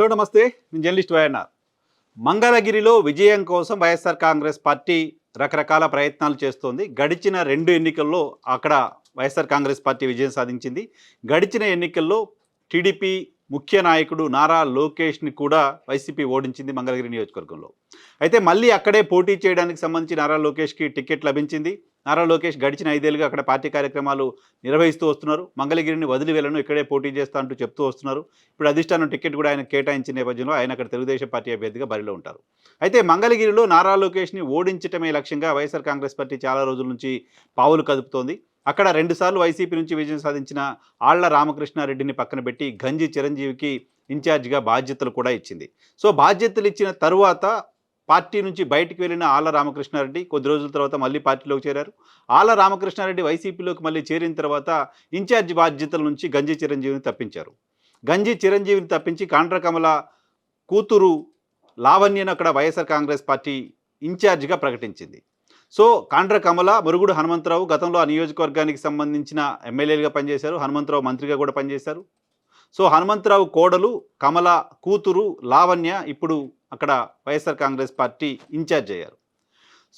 Hello నమస్తే. నేను journalist YNR. మంగళగిరిలో విజయం కోసం వైఎస్ఆర్ కాంగ్రెస్ పార్టీ రకరకాల ప్రయత్నాలు చేస్తోంది. గడిచిన రెండు ఎన్నికల్లో అక్కడ వైఎస్ఆర్ కాంగ్రెస్ పార్టీ విజయం సాధించింది. గడిచిన ఎన్నికల్లో టీడీపీ ముఖ్య నాయకుడు నారా లోకేష్ని కూడా వైసీపీ ఓడించింది మంగళగిరి నియోజకవర్గంలో. అయితే మళ్ళీ అక్కడే పోటీ చేయడానికి సంబంధించి నారా లోకేష్కి టికెట్ లభించింది. నారా లోకేష్ గడిచిన ఐదేళ్ళుగా అక్కడ పార్టీ కార్యక్రమాలు నిర్వహిస్తూ వస్తున్నారు. మంగళగిరిని వదిలి వెళ్ళను ఇక్కడే పోటీ చేస్తా అంటూ చెప్తూ వస్తున్నారు. ఇప్పుడు అధిష్టానం టికెట్ కూడా ఆయన కేటాయించిన నేపథ్యంలో ఆయన అక్కడ తెలుగుదేశం పార్టీ అభ్యర్థిగా బరిలో ఉంటారు. అయితే మంగళగిరిలో నారా లోకేష్ని ఓడించటమే లక్ష్యంగా వైఎస్ఆర్ కాంగ్రెస్ పార్టీ చాలా రోజుల నుంచి పావులు కదుపుతోంది. అక్కడ రెండుసార్లు వైసీపీ నుంచి విజయం సాధించిన ఆళ్ళ రామకృష్ణారెడ్డిని పక్కన పెట్టి గంజి చిరంజీవికి ఇన్ఛార్జిగా బాధ్యతలు కూడా ఇచ్చింది. సో బాధ్యతలు ఇచ్చిన తరువాత పార్టీ నుంచి బయటికి వెళ్ళిన ఆళ్ళ రామకృష్ణారెడ్డి కొద్ది రోజుల తర్వాత మళ్ళీ పార్టీలోకి చేరారు. ఆళ్ళ రామకృష్ణారెడ్డి వైసీపీలోకి మళ్ళీ చేరిన తర్వాత ఇన్ఛార్జ్ బాధ్యతల నుంచి గంజి చిరంజీవిని తప్పించారు. గంజి చిరంజీవిని తప్పించి కాండ్రకమల కూతురు లావణ్యను అక్కడ వైఎస్ఆర్ కాంగ్రెస్ పార్టీ ఇన్ఛార్జిగా ప్రకటించింది. సో కాండ్ర కమల మురుగుడు హనుమంతరావు గతంలో ఆ నియోజకవర్గానికి సంబంధించిన ఎమ్మెల్యేలుగా పనిచేశారు. హనుమంతరావు మంత్రిగా కూడా పనిచేశారు. సో హనుమంతరావు కోడలు కమల కూతురు లావణ్య ఇప్పుడు అక్కడ వైఎస్ఆర్ కాంగ్రెస్ పార్టీ ఇన్ఛార్జ్ అయ్యారు.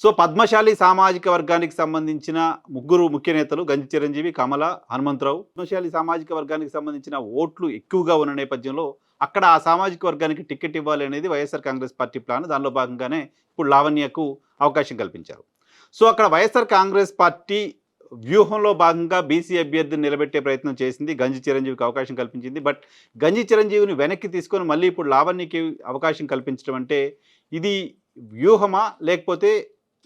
సో పద్మశాలి సామాజిక వర్గానికి సంబంధించిన ముగ్గురు ముఖ్య నేతలు గంజి చిరంజీవి కమల హనుమంతరావు. పద్మశాలి సామాజిక వర్గానికి సంబంధించిన ఓట్లు ఎక్కువగా ఉన్న నేపథ్యంలో అక్కడ ఆ సామాజిక వర్గానికి టికెట్ ఇవ్వాలి అనేది వైఎస్ఆర్ కాంగ్రెస్ పార్టీ ప్లాన్. దానిలో భాగంగానే ఇప్పుడు లావణ్యకు అవకాశం కల్పించారు. సో అక్కడ వైఎస్ఆర్ కాంగ్రెస్ పార్టీ వ్యూహంలో భాగంగా బీసీ అభ్యర్థిని నిలబెట్టే ప్రయత్నం చేసింది. గంజి చిరంజీవికి అవకాశం కల్పించింది. బట్ గంజి చిరంజీవిని వెనక్కి తీసుకొని మళ్ళీ ఇప్పుడు లావణ్యకి అవకాశం కల్పించడం అంటే ఇది వ్యూహమా లేకపోతే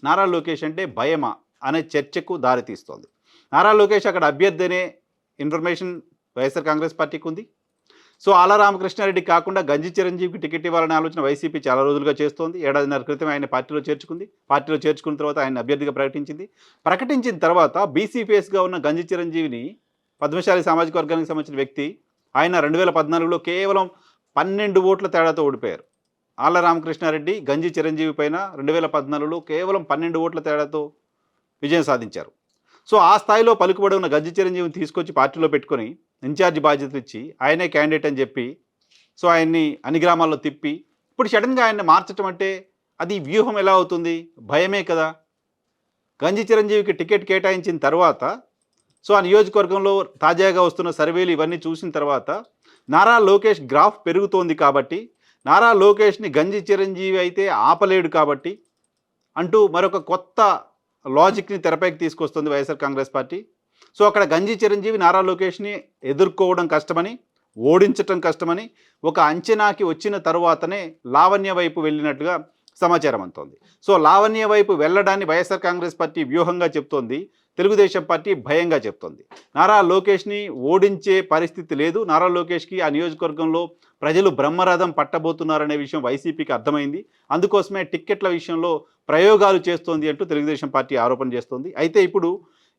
నారా లోకేష్ అంటే భయమా అనే చర్చకు దారితీస్తోంది. నారా లోకేష్ అక్కడ అభ్యర్థి అనే ఇన్ఫర్మేషన్ వైఎస్ఆర్ కాంగ్రెస్ పార్టీకి ఉంది. సో ఆల రామకృష్ణారెడ్డి కాకుండా గంజి చిరంజీవికి టికెట్ ఇవ్వాలనే ఆలోచన వైసీపీ చాలా రోజులుగా చేస్తోంది. ఏడాదిన్నర క్రితం ఆయన పార్టీలో చేర్చుకుంది. పార్టీలో చేర్చుకున్న తర్వాత ఆయన అభ్యర్థిగా ప్రకటించింది. ప్రకటించిన తర్వాత బీసీ ఫేస్గా ఉన్న గంజి చిరంజీవిని పద్మశాలి సామాజిక వర్గానికి సంబంధించిన వ్యక్తి ఆయన రెండు వేల పద్నాలుగులో కేవలం పన్నెండు ఓట్ల తేడాతో ఓడిపోయారు. ఆళ్ళ రామకృష్ణారెడ్డి గంజి చిరంజీవి పైన రెండు వేల పద్నాలుగులో కేవలం పన్నెండు ఓట్ల తేడాతో విజయం సాధించారు. సో ఆ స్థాయిలో పలుకుబడి ఉన్న గంజి చిరంజీవిని తీసుకొచ్చి పార్టీలో పెట్టుకొని ఇన్ఛార్జ్ బాధ్యతలు ఇచ్చి ఆయనే క్యాండిడేట్ అని చెప్పి సో ఆయన్ని అన్ని గ్రామాల్లో తిప్పి ఇప్పుడు సడన్గా ఆయన్ని మార్చడం అంటే అది వ్యూహం ఎలా అవుతుంది? భయమే కదా. గంజి చిరంజీవికి టికెట్ కేటాయించిన తర్వాత సో ఆ నియోజకవర్గంలో తాజాగా వస్తున్న సర్వేలు ఇవన్నీ చూసిన తర్వాత నారా లోకేష్ గ్రాఫ్ పెరుగుతోంది కాబట్టి నారా లోకేష్ని గంజి చిరంజీవి అయితే ఆపలేడు కాబట్టి అంటూ మరొక కొత్త లాజిక్ని తెరపైకి తీసుకొస్తుంది వైఎస్ఆర్ కాంగ్రెస్ పార్టీ. సో అక్కడ గంజి చిరంజీవి నారా లోకేష్ని ఎదుర్కోవడం కష్టమని ఓడించటం కష్టమని ఒక అంచనాకి వచ్చిన తరువాతనే లావణ్య వైపు వెళ్ళినట్టుగా సమాచారం అంతోంది సో లావణ్య వైపు వెళ్ళడాన్ని వైఎస్ఆర్ కాంగ్రెస్ పార్టీ వ్యూహంగా చెప్తోంది తెలుగుదేశం పార్టీ భయంగా చెప్తోంది. నారా లోకేష్ని ఓడించే పరిస్థితి లేదు నారా లోకేష్కి ఆ నియోజకవర్గంలో ప్రజలు బ్రహ్మరథం పట్టబోతున్నారనే విషయం వైసీపీకి అర్థమైంది. అందుకోసమే టిక్కెట్ల విషయంలో ప్రయోగాలు చేస్తోంది అంటూ తెలుగుదేశం పార్టీ ఆరోపణ చేస్తోంది. అయితే ఇప్పుడు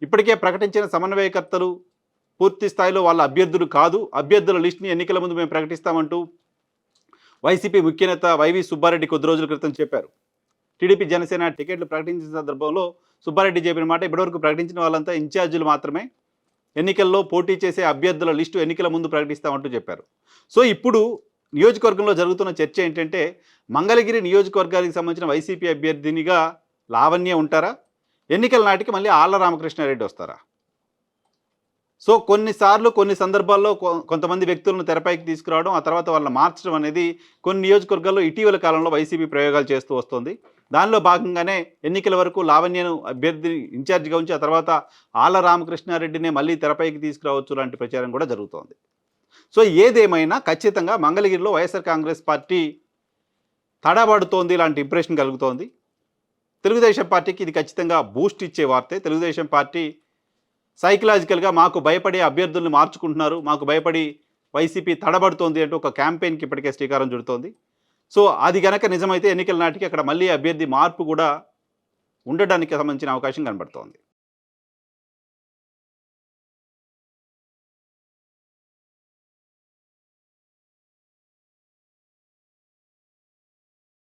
ఇప్పటికే ప్రకటించిన సమన్వయకర్తలు పూర్తి స్థాయిలో వాళ్ళ అభ్యర్థులు కాదు. అభ్యర్థుల లిస్ట్ని ఎన్నికల ముందు మేము ప్రకటిస్తామంటూ వైసీపీ ముఖ్య నేత వైవి సుబ్బారెడ్డి కొద్ది రోజుల క్రితం చెప్పారు. టీడీపీ జనసేన టికెట్లు ప్రకటించిన సందర్భంలో సుబ్బారెడ్డి చెప్పిన మాట ఇప్పటివరకు ప్రకటించిన వాళ్ళంతా ఇన్ఛార్జీలు మాత్రమే. ఎన్నికల్లో పోటీ చేసే అభ్యర్థుల లిస్టు ఎన్నికల ముందు ప్రకటిస్తామంటూ చెప్పారు. సో ఇప్పుడు నియోజకవర్గంలో జరుగుతున్న చర్చ ఏంటంటే మంగళగిరి నియోజకవర్గానికి సంబంధించిన వైసీపీ అభ్యర్థినిగా లావణ్య ఉంటారా? ఎన్నికల నాటికి మళ్ళీ ఆళ్ళ రామకృష్ణారెడ్డి వస్తారా? సో కొన్నిసార్లు కొన్ని సందర్భాల్లో కొ- కొంతమంది వ్యక్తులను తెరపైకి తీసుకురావడం ఆ తర్వాత వాళ్ళని మార్చడం అనేది కొన్ని నియోజకవర్గాల్లో ఇటీవల కాలంలో వైసీపీ ప్రయోగాలు చేస్తూ వస్తుంది. దానిలో భాగంగానే ఎన్నికల వరకు లావణ్యను అభ్యర్థి ఇన్ఛార్జిగా ఉంచి ఆ తర్వాత ఆళ్ళ రామకృష్ణారెడ్డినే మళ్ళీ తెరపైకి తీసుకురావచ్చు లాంటి ప్రచారం కూడా జరుగుతోంది. సో ఏదేమైనా ఖచ్చితంగా మంగళగిరిలో వైఎస్ఆర్ కాంగ్రెస్ పార్టీ తడబడుతోంది లాంటి ఇంప్రెషన్ కలుగుతోంది. తెలుగుదేశం పార్టీకి ఇది ఖచ్చితంగా బూస్ట్ ఇచ్చే వార్తే. తెలుగుదేశం పార్టీ సైకలాజికల్గా మాకు భయపడే అభ్యర్థులను మార్చుకుంటున్నారు. మాకు భయపడి వైసీపీ తడబడుతోంది అంటూ ఒక క్యాంపెయిన్కి ఇప్పటికే శ్రీకారం చుడుతోంది. సో అది గనక నిజమైతే ఎన్నికల నాటికి అక్కడ మళ్ళీ అభ్యర్థి మార్పు కూడా ఉండడానికి సంబంధించిన అవకాశం కనబడుతోంది.